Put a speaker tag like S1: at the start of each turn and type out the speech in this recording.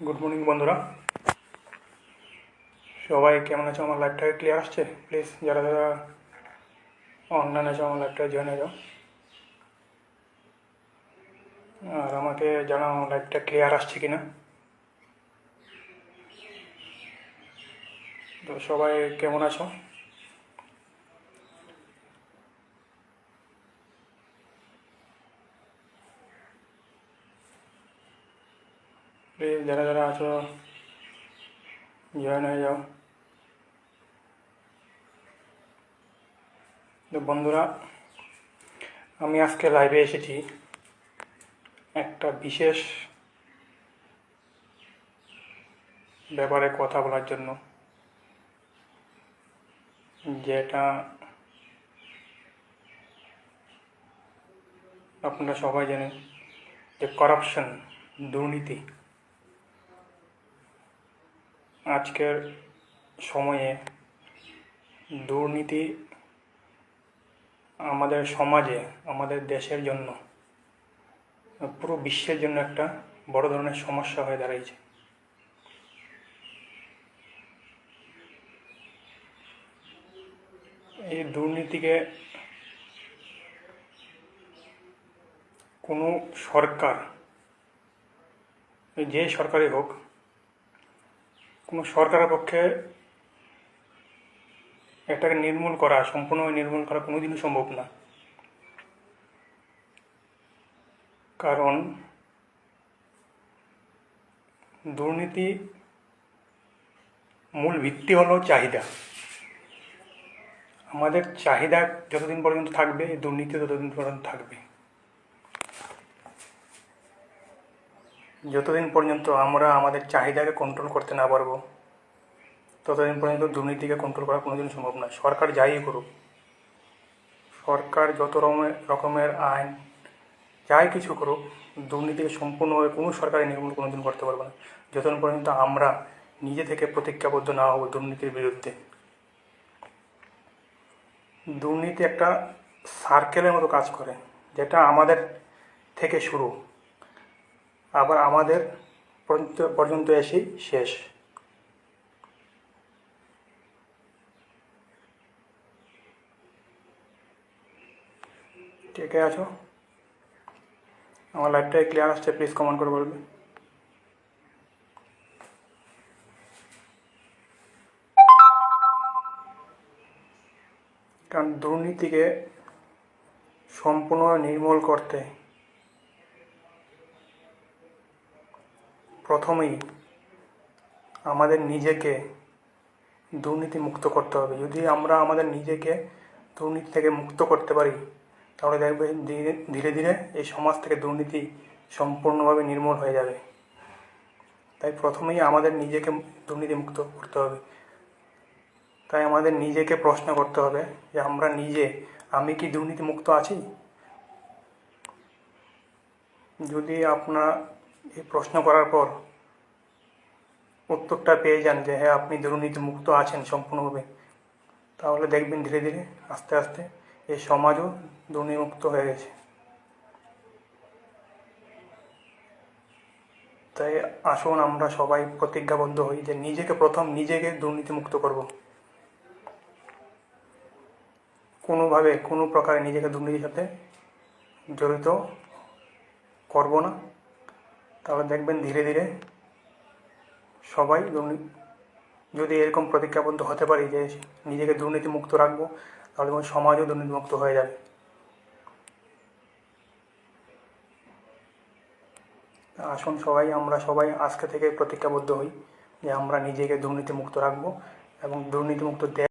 S1: Good morning বন্ধুরা। সবাই কেমন আছে? আমার লাইভটা ক্লিয়ার আসছে? প্লিজ যারা যারা অনলাইন আছে, আমার লাইভটা জয়েন হয়ে যাও। আর আমাকে জানাও, আমার লাইভটা ক্লিয়ার আসছে কিনা। তো সবাই কেমন আছো? প্লিজ যারা যারা আছো জয়েন হয়ে যাও তো বন্ধুরা, আমি আজকে লাইভে এসেছি একটা বিশেষ ব্যাপারে কথা বলার জন্য, যেটা আপনারা সবাই জানেন যে করাপশন দুর্নীতি। আজকের সময়ে দুর্নীতি আমাদের সমাজে, আমাদের দেশের জন্য, পুরো বিশ্বের জন্য একটা বড় ধরনের সমস্যা হয়ে দাঁড়িয়েছে এই দুর্নীতিকে কোনো সরকার, যে সরকারই হোক কোনো সরকারের পক্ষে এটাকে নির্মূল করা, সম্পূর্ণভাবে নির্মূল করা কোনোদিনই সম্ভব না। কারণ দুর্নীতি মূল ভিত্তি হলো চাহিদা। আমাদের চাহিদা যতদিন পর্যন্ত থাকবে, দুর্নীতি ততদিন পর্যন্ত থাকবে। যতদিন পর্যন্ত আমরা আমাদের চাহিদাকে কন্ট্রোল করতে না পারব, ততদিন পর্যন্ত দুর্নীতিকে কন্ট্রোল করা কোনোদিন সম্ভব নয়। সরকার যাই করুক, সরকার যত রকমের আইন, যাই কিছু করুক, দুর্নীতিকে সম্পূর্ণভাবে কোনো সরকারের নির্মূল কোনোদিন করতে পারবে না। যতদিন পর্যন্ত আমরা নিজে থেকে প্রতিজ্ঞাবদ্ধ না হব দুর্নীতির বিরুদ্ধে। দুর্নীতি একটা সার্কেলের মতো কাজ করে, যেটা আমাদের থেকে শুরু। আবার আমাদের পর্যন্ত পর্যন্ত এসেই শেষ। কে আছো? আমার লাইভটাই ক্লিয়ার আসছে প্লিজ কমেন্ট করে বলবে। কারণ দুর্নীতিকে সম্পূর্ণ নির্মূল করতে প্রথমেই আমাদের নিজেকে দুর্নীতি মুক্ত করতে হবে। যদি আমরা আমাদের নিজেকে দুর্নীতি থেকে মুক্ত করতে পারি, তাহলে দেখবে ধীরে ধীরে এই সমাজ থেকে দুর্নীতি সম্পূর্ণভাবে নির্মূল হয়ে যাবে। তাই প্রথমেই আমাদের নিজেকে দুর্নীতি মুক্ত করতে হবে। তাই আমাদের নিজেকে প্রশ্ন করতে হবে যে আমরা নিজে, আমি কি দুর্নীতি মুক্ত আছি? যদি আপনার এই প্রশ্ন করার পর উত্তরটা পেয়ে যান যে হ্যাঁ আপনি দুর্নীতি মুক্ত আছেন সম্পূর্ণভাবে তাহলে দেখবেন ধীরে ধীরে, আস্তে আস্তে, এই সমাজও দুর্নীতিমুক্ত হয়ে গেছে। তাই আসুন আমরা সবাই প্রতিজ্ঞাবদ্ধ হই যে, নিজেকে প্রথম নিজেকে দুর্নীতিমুক্ত করব। কোনোভাবে কোনো প্রকারে নিজেকে দুর্নীতির সাথে জড়িত করব না। তাহলে দেখবেন ধীরে ধীরে সবাই যদি এরকম প্রতিজ্ঞাবদ্ধ হতে পারি যে নিজেকে দুর্নীতিমুক্ত রাখব, তাহলে সমাজও দুর্নীতিমুক্ত হয়ে যাবে। আসুন সবাই, আমরা সবাই আজকে থেকে প্রতিজ্ঞাবদ্ধ হই যে আমরা নিজেকে দুর্নীতিমুক্ত রাখব এবং দুর্নীতিমুক্ত দেশ